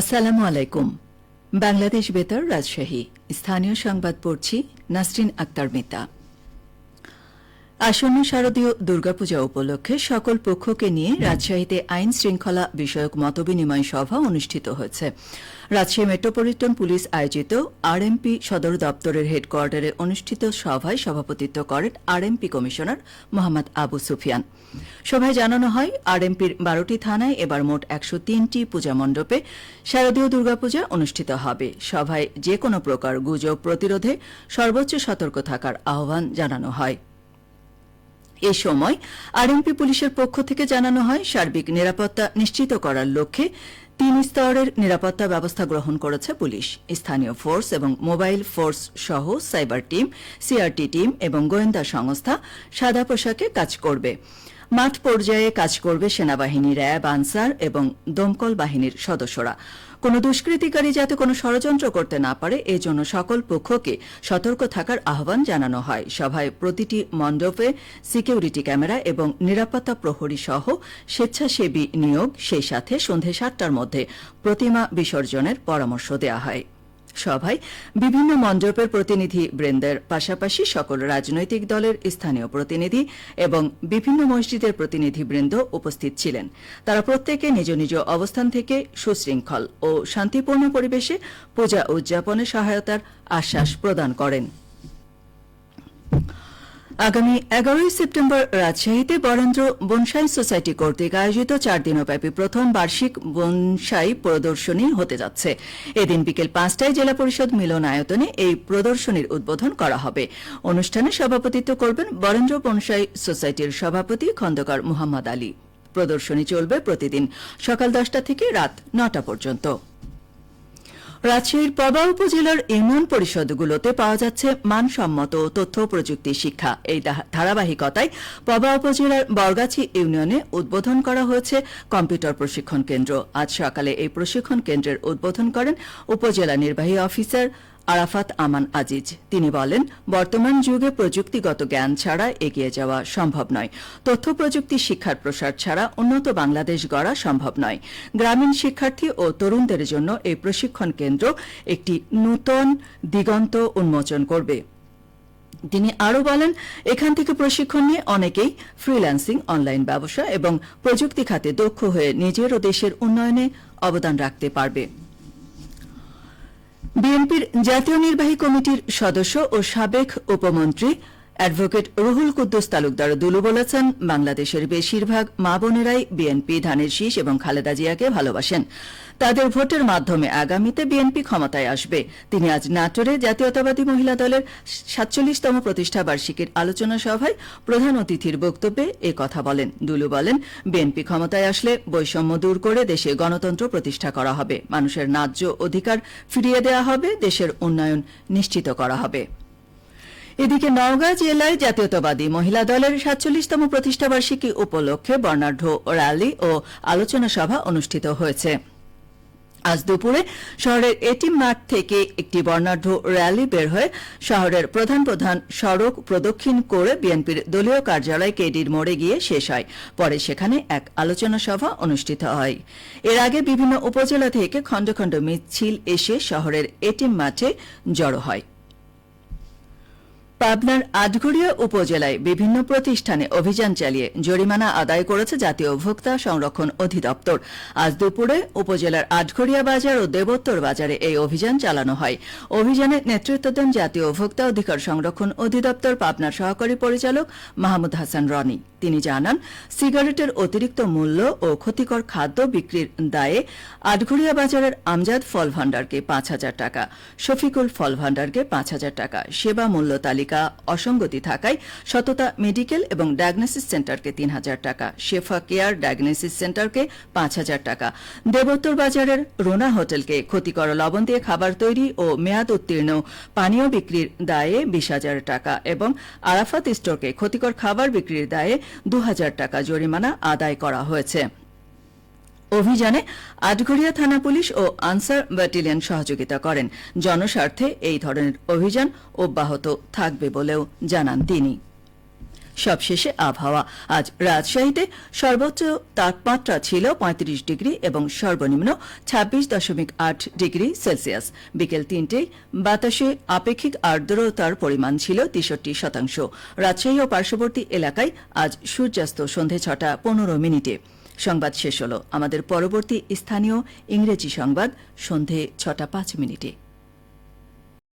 আসসালামু আলাইকুম। বাংলাদেশ বেতার রাজশাহী। স্থানীয় সংবাদ পড়ছি নাসরিন আক্তার মিতা আসন্ন শারদীয় দুর্গাপূজা উপলক্ষে সকল পক্ষকে নিয়ে রাজশাহীতে আইন শৃঙ্খলা বিষয়ক মতবিনিময় সভা অনুষ্ঠিত হয়েছে। রাজশাহী মেট্রোপলিটন পুলিশ আয়োজিত আরএমপি সদর দপ্তরের হেডকোয়ার্টারে অনুষ্ঠিত সভায় সভাপতিত্ব করেন আরএমপি কমিশনার মোহাম্মদ আবু সুফিয়ান। সভায় জানানো হয়, আরএমপির বারোটি থানায় এবার মোট একশো তিনটি পূজা মণ্ডপে শারদীয় দুর্গাপূজা অনুষ্ঠিত হবে। সভায় যে কোনো প্রকার গুজব প্রতিরোধে সর্বোচ্চ সতর্ক থাকার আহ্বান জানানো হয়। এ সময় আরএমপি পুলিশের পক্ষ থেকে জানানো হয়, সার্বিক নিরাপত্তা নিশ্চিত করার লক্ষ্যে তিন স্তরের নিরাপত্তা ব্যবস্থা গ্রহণ করেছে পুলিশ। স্থানীয় ফোর্স এবং মোবাইল ফোর্স সহ সাইবার টিম, সিআরটি টিম এবং গোয়েন্দা সংস্থা সাদা পোশাকে কাজ করবে। মাঠ পর্যায়ে কাজ করবে সেনাবাহিনী র্যাব, আনসার এবং দমকল বাহিনীর সদস্যরা। কোনো দুষ্কৃতিকারী যাতে কোনো ষড়যন্ত্র করতে না পারে, এজন্য সকল পক্ষকে সতর্ক থাকার আহ্বান জানানো হয়। সভায় প্রতিটি মণ্ডপে সিকিউরিটি ক্যামেরা এবং নিরাপত্তা প্রহরী সহ স্বেচ্ছাসেবী নিয়োগ, সেই সাথে সন্ধে সাতটার মধ্যে প্রতিমা বিসর্জনের পরামর্শ দেওয়া হয়। সভায় বিভিন্ন মণ্ডপের প্রতিনিধি বৃন্দের পাশাপাশি সকল রাজনৈতিক দলের স্থানীয় প্রতিনিধি এবং বিভিন্ন মসজিদের প্রতিনিধিবৃন্দ উপস্থিত ছিলেন। তারা প্রত্যেকে নিজ নিজ অবস্থান থেকে সুশৃঙ্খল ও শান্তিপূর্ণ পরিবেশে পূজা উদযাপনে সহায়তার আশ্বাস প্রদান করেন। আগামী এগারোই সেপ্টেম্বর রাজশাহীতে বরেন্দ্র বনসাই সোসাইটি কর্তৃক আয়োজিত চার দিনব্যাপী প্রথম বার্ষিক বনসাই প্রদর্শনী হতে যাচ্ছে। এদিন বিকেল পাঁচটায় জেলা পরিষদ মিলনায়তনে এই প্রদর্শনীর উদ্বোধন করা হবে। অনুষ্ঠানে সভাপতিত্ব করবেন বরেন্দ্র বনসাই সোসাইটির সভাপতি খন্দকার মুহাম্মদ আলী। প্রদর্শনী চলবে প্রতিদিন সকাল দশটা থেকে রাত নটা পর্যন্ত। রাজশাহীর পবা উপজেলার ইউনিয়ন পরিষদগুলোতে পাওয়া যাচ্ছে মানসম্মত তথ্য প্রযুক্তি শিক্ষা। এই ধারাবাহিকতায় পবা উপজেলার বরগাছি ইউনিয়নে উদ্বোধন করা হয়েছে কম্পিউটার প্রশিক্ষণ কেন্দ্র। আজ সকালে এই প্রশিক্ষণ কেন্দ্রের উদ্বোধন করেন উপজেলা নির্বাহী অফিসার আরাফাত আমান আজিজ। তিনি বলেন, বর্তমান যুগে প্রযুক্তিগত জ্ঞান ছাড়া এগিয়ে যাওয়া সম্ভব নয়। তথ্য প্রযুক্তি শিক্ষার প্রসার ছাড়া উন্নত বাংলাদেশ গড়া সম্ভব নয়। গ্রামীণ শিক্ষার্থী ও তরুণদের জন্য এই প্রশিক্ষণ কেন্দ্র একটি নূতন দিগন্ত উন্মোচন করবে। তিনি আরও বলেন, এখান থেকে প্রশিক্ষণ নিয়ে অনেকেই ফ্রিল্যান্সিং, অনলাইন ব্যবসা এবং প্রযুক্তি খাতে দক্ষ হয়ে নিজের ও দেশের উন্নয়নে অবদান রাখতে পারবে। বিএনপির জাতীয় নির্বাহী কমিটির সদস্য ও সাবেক উপমন্ত্রী অ্যাডভোকেট রুহুল কুদ্দুস তালুকদার দুলু বলেছেন, বাংলাদেশের বেশিরভাগ মা বোনেরাই বিএনপি ধানের শীষ এবং খালেদা জিয়াকে ভালোবাসেন। তাদের ভোটের মাধ্যমে আগামীতে বিএনপি ক্ষমতায় আসবে। তিনি আজ নাটোরে জাতীয়তাবাদী মহিলা দলের সাতচল্লিশতম প্রতিষ্ঠা বার্ষিকীর আলোচনা সভায় প্রধান অতিথির বক্তব্যে এ কথা বলেন। দুলু বলেন, বিএনপি ক্ষমতায় আসলে বৈষম্য দূর করে দেশে গণতন্ত্র প্রতিষ্ঠা করা হবে। মানুষের ন্যায্য অধিকার ফিরিয়ে দেওয়া হবে, দেশের উন্নয়ন নিশ্চিত করা হবে। এদিকে নওগাঁ জেলায় জাতীয়তাবাদী মহিলা দলের সাতচল্লিশতম প্রতিষ্ঠাবার্ষিকী উপলক্ষে বর্ণাঢ্য র্যালি ও আলোচনা সভা অনুষ্ঠিত হয়েছে। আজ দুপুরে শহরের এটিম মাঠ থেকে একটি বর্ণাঢ্য র্যালি বের হয়ে শহরের প্রধান প্রধান সড়ক প্রদক্ষিণ করে বিএনপির দলীয় কার্যালয় কেডির মোড়ে গিয়ে শেষ হয়। পরে সেখানে এক আলোচনা সভা অনুষ্ঠিত হয়। এর আগে বিভিন্ন উপজেলা থেকে খণ্ড খণ্ড মিছিল এসে শহরের এটিম মাঠে জড়ো হয়। পাবনার আটঘরিয়া উপজেলায় বিভিন্ন প্রতিষ্ঠানে অভিযান চালিয়ে জরিমানা আদায় করেছে জাতীয় ভোক্তা সংরক্ষণ অধিদপ্তর। আজ দুপুরে উপজেলার আটঘরিয়া বাজার ও দেবোত্তর বাজারে এই অভিযান চালানো হয়। অভিযানে নেতৃত্ব দেন জাতীয় ভোক্তা অধিকার সংরক্ষণ অধিদপ্তর পাবনার সহকারী পরিচালক মাহমুদ হাসান রনি। তিনি জানান, সিগারেটের অতিরিক্ত মূল্য ও ক্ষতিকর খাদ্য বিক্রির দায়ে আটঘরিয়া বাজারের আমজাদ ফল ভাণ্ডারকে পাঁচ হাজার টাকা, শফিকুল ফল ভাণ্ডারকে পাঁচ হাজার টাকা, সেবা মূল্য তালিকা অসঙ্গতি থাকায় সততা মেডিকেল এবং ডায়াগনোসিস সেন্টারকে তিন হাজার টাকা, শেফা কেয়ার ডায়াগনোসিস সেন্টারকে পাঁচ হাজার টাকা। দেবোত্তর বাজারের রোনা হোটেলকে ক্ষতিকর লবণ দিয়ে খাবার তৈরি ও মেয়াদ উত্তীর্ণ, পানীয় বিক্রির দায়ে বিশ হাজার টাকা এবং আরাফাত স্টোরকে ক্ষতিকর খাবার বিক্রির দায়ে দু হাজার টাকা জরিমানা আদায় করা হয়েছে। অভিযানে আটঘরিয়া থানা পুলিশ ও আনসার ব্যাটালিয়ন সহযোগিতা করেন। জনস্বার্থে এই ধরনের অভিযান অব্যাহত থাকবে বলেও জানান তিনি। সবশেষে আবহাওয়া। আজ রাজশাহীতে সর্বোচ্চ তাপমাত্রা ছিল পঁয়ত্রিশ ডিগ্রি এবং সর্বনিম্ন ছাব্বিশ দশমিক আট ডিগ্রি সেলসিয়াস। বিকেল তিনটেয় বাতাসে আপেক্ষিক আর্দ্রতার পরিমাণ ছিল তেষট্টি শতাংশ। রাজশাহী ও পার্শ্ববর্তী এলাকায় আজ সূর্যাস্ত সন্ধে ছটা পনেরো মিনিটে। সংবাদ শেষ হল। আমাদের পরবর্তী স্থানীয় ইংরেজি সংবাদ সন্ধে ছটা পাঁচ মিনিটে।